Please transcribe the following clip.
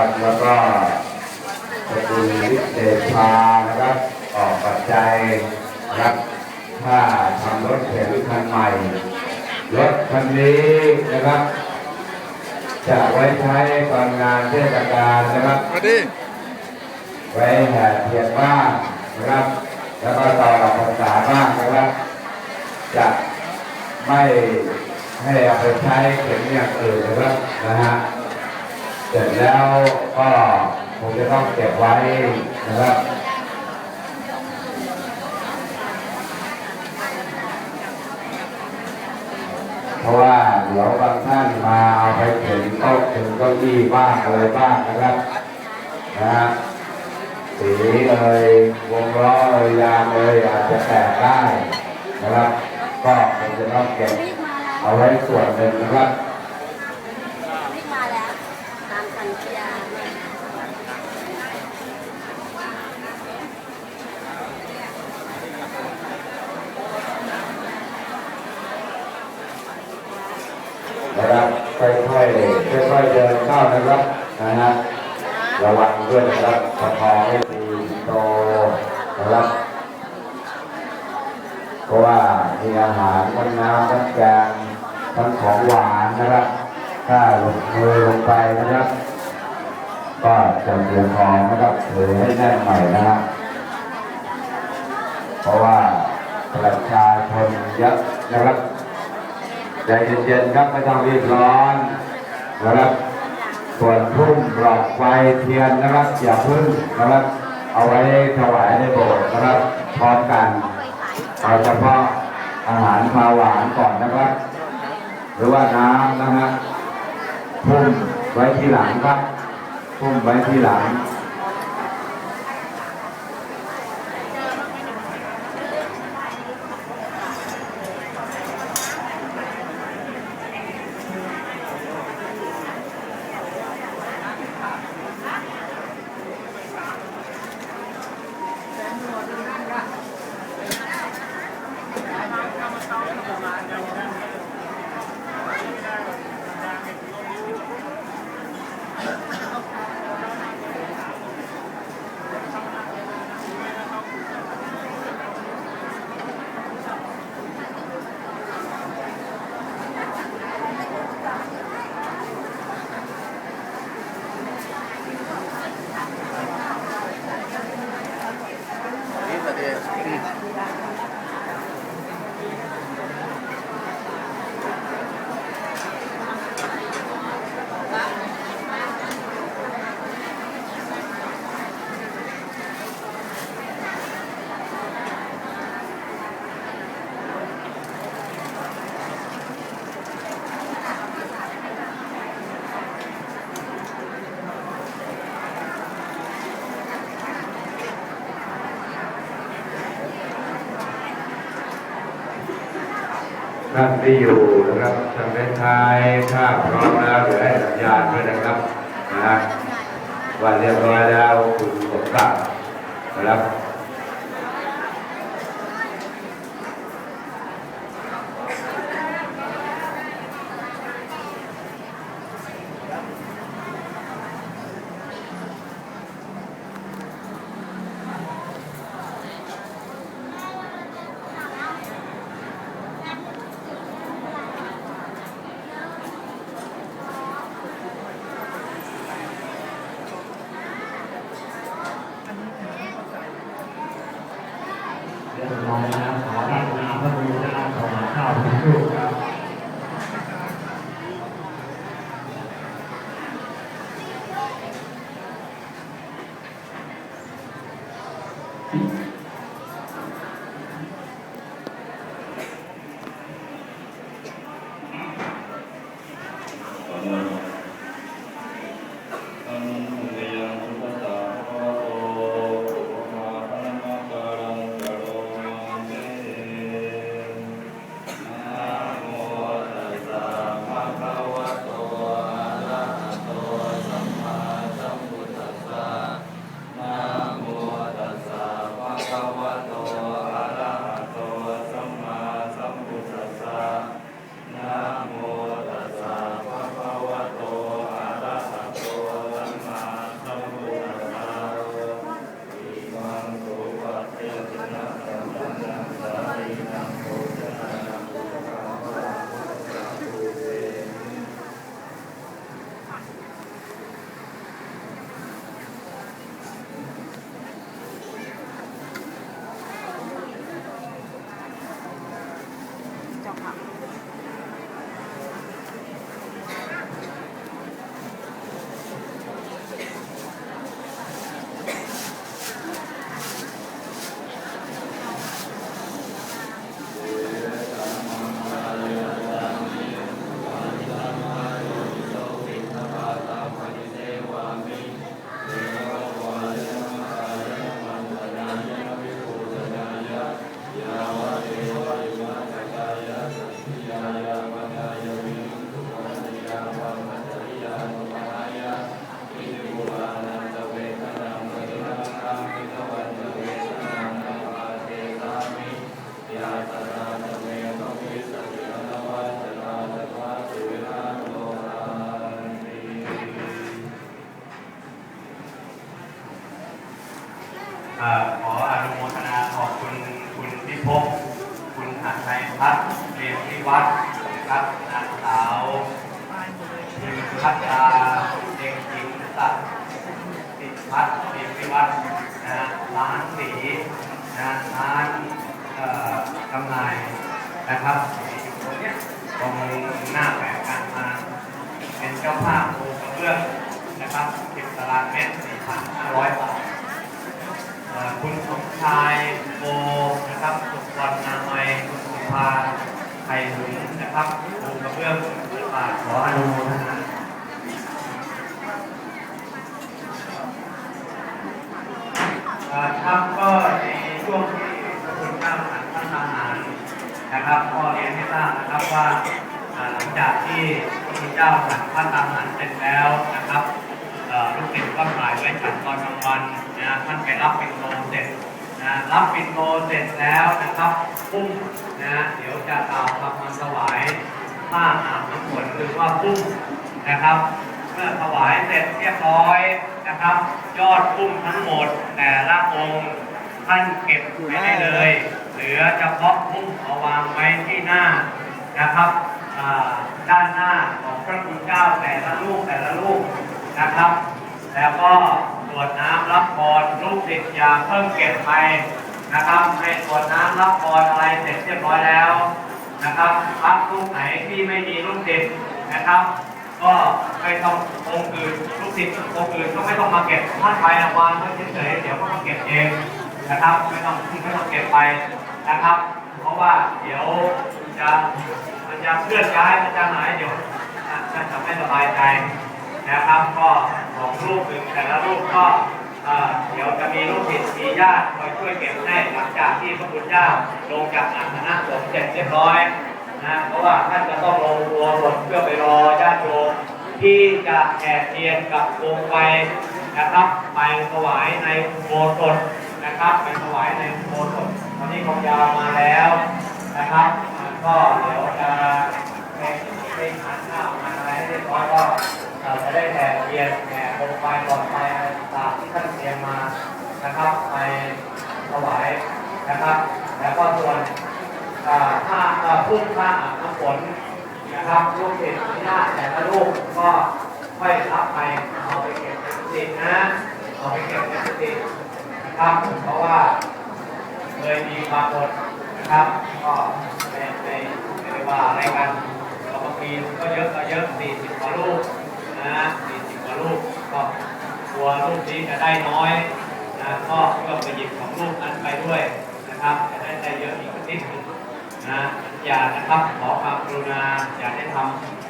นะครับ แล้วก็สกุลวิเศษชานะครับ ออกปัจจัยนะครับถ้าทำรถเข็นคันใหม่ รถคันนี้นะครับ จะไว้ใช้ตอนงานเทศกาลนะครับมาดิไว้แห่เทียนบ้างนะครับ แล้วก็ต่อหลักภาษาบ้างนะครับ จะไม่ให้เอาไปใช้เข็มอย่างอื่นนะครับนะฮะ เสร็จแล้วก็คงจะต้องเก็บไว้นะครับเพราะว่าเดี๋ยวบางท่านมาเอาไปเข็นโต๊ะเข็นเก้าอี้บ้างอะไรบ้างนะครับนะสีเอ่ยวงล้อเอ่ยยางเอ่ยอาจจะแตกได้นะครับ ก็คงจะต้องเก็บเอาไว้ส่วนหนึ่งนะครับมาแล้วตามสัญญา นะครับค่อยๆค่อยๆเดิ นเข้านะครับนะฮะระวังด้วยนะครับประคองให้ดีโตนะครับเพราะว่ามีอาหารทั้งน้ำทั้งแกงทั้งของหวานนะครับ ถ้าลงมือลงไปนะครับ ก็จะเตรียมขอนะครับถือให้แน่นหน่อยนะครับเพราะว่าประชาชนเยอะนะครับใจเย็นๆครับไม่ต้องรีบร้อนนะครับ ส่วนทุ่มปลอกไฟเทียนนะครับอย่าพึ่งนะครับ เอาไว้ถวายในโบสถ์นะครับ พร้อมกันเอาเฉพาะอาหารมาหวานก่อนนะครับ หรือว่าน้ำนะฮะพุ่มไว้ที่หลังครับพุ่มไว้ที่หลัง ท่านที่อยู่นะครับทางด้านท้ายถ้าพร้อมแล้วเดี๋ยวให้สัญญาณด้วยนะครับนะฮะว่าเรียบร้อยแล้วคุณสมศักดิ์นะครับ พบคุณอันัยพัฒน์เดวิวัฒน์นะครับนางสาวพิมพัฒนาเด็กหญิงตัดติดพัฒน์เดวิวัฒน์นะร้านสีนะร้านจำหน่ายนะครับอยู่ตรงนี้ตรงหน้าแผงการมา เป็นเจ้าภาพโคระเบื้องนะครับ10ตารางเมตร4,500บาท คุณสมชายโกนะครับสุวรรณนามัยคุณสุภาไทยหุนนะครับปูกระเบื้องบาทขออนุโมทนาเอ่อครับก็ในช่วงที่พระคุณเจ้าหันท่านทหารนะครับก็เรียนให้ทราบนะครับว่าอ่าหลังจากที่พระคุณเจ้าหันท่านทหารเสร็จแล้วนะครับเอ่อลู ก็ถ่ายไว้ฉันตอนกลางวันนะท่านไปรับเป็นโลเสร็จนะรับปินโตเสร็จแล้วนะครับพุ่มนะเดี๋ยวจะกล่าวคำมันถวายผ้าอาบน้ำฝนหรือว่าพุ่มนะครับ เมื่อถวายเสร็จเรียบร้อยนะครับ ยอดพุ่มทั้งหมดแต่ละองค์ท่านเก็บไว้ได้เลย เหลือเฉพาะพุ่มเอาวางไว้ที่หน้านะครับด้านหน้าของพระคุณเจ้าแต่ละลูกแต่ละลูกนะครับ แล้วก็ตรวจน้ำรับพรลูกศิษย์อย่าเพิ่งเก็บไปนะครับให้ตรวจน้ำรับพรอะไรเสร็จเรียบร้อยแล้วนะครับพักลูกไหนที่ไม่มีลูกศิษย์นะครับ ก็ไม่ต้ององค์อื่นลูกศิษย์องค์อื่นก็ไม่ต้องมาเก็บท่านไปนะวางไว้เฉยๆเดี๋ยวก็มาเก็บเองนะครับ ไม่ต้องไม่ต้องเก็บไปนะครับ เพราะว่าเดี๋ยวจะมันจะเคลื่อนย้ายมันจะหายเดี๋ยวจะทำให้สบายใจนะครับก็ ของลูกหนึ่งแต่ละลูกก็เดี๋ยวจะมีลูกศิษย์มีญาติคอยช่วยเก็บให้หลังจากที่พระคุณเจ้าลงจากอัคณะสงฆ์เสร็จเรียบร้อยนะเพราะว่าท่านจะต้องลงตัวรถเพื่อไปรอญาติโยมที่จะแห่เทียนกับโคมไฟนะครับ ไปถวายในโบสถ์นะครับ ไปถวายในโบสถ์วันนี้กองยาวมาแล้วนะครับ ก็เดี๋ยวจะไปไปทานข้าวทาอะไรให้เรียบร้อยก็ เราจะได้แห่เทียนแห่โคมไฟปลอดภัยอะไรต่างๆที่ท่านเตรียมมานะครับไปถวายนะครับ แล้วก็ส่วนผ้าพุ่มผ้าอาบน้ำฝนนะครับลูกศิษย์ที่หน้าแต่ละลูกก็ค่อยรับไปเอาไปเก็บในกุฏินะเอาไปเก็บในกุฏินะครับเพราะว่าเคยมีปรากฏนะครับ ก็ในในในว่าอะไรกันเราบางทีก็เยอะก็เยอะสี่สิบกว่าลูก นะมีสิบกว่าลูกก็กลัวลูกนี้จะได้น้อยนะก็ก็ไปหยิบของลูกนั้นไปด้วยนะครับจะได้ได้เยอะอีกนิดหนึงนะอย่านะครับขอความกรุณาอย่าได้ทำ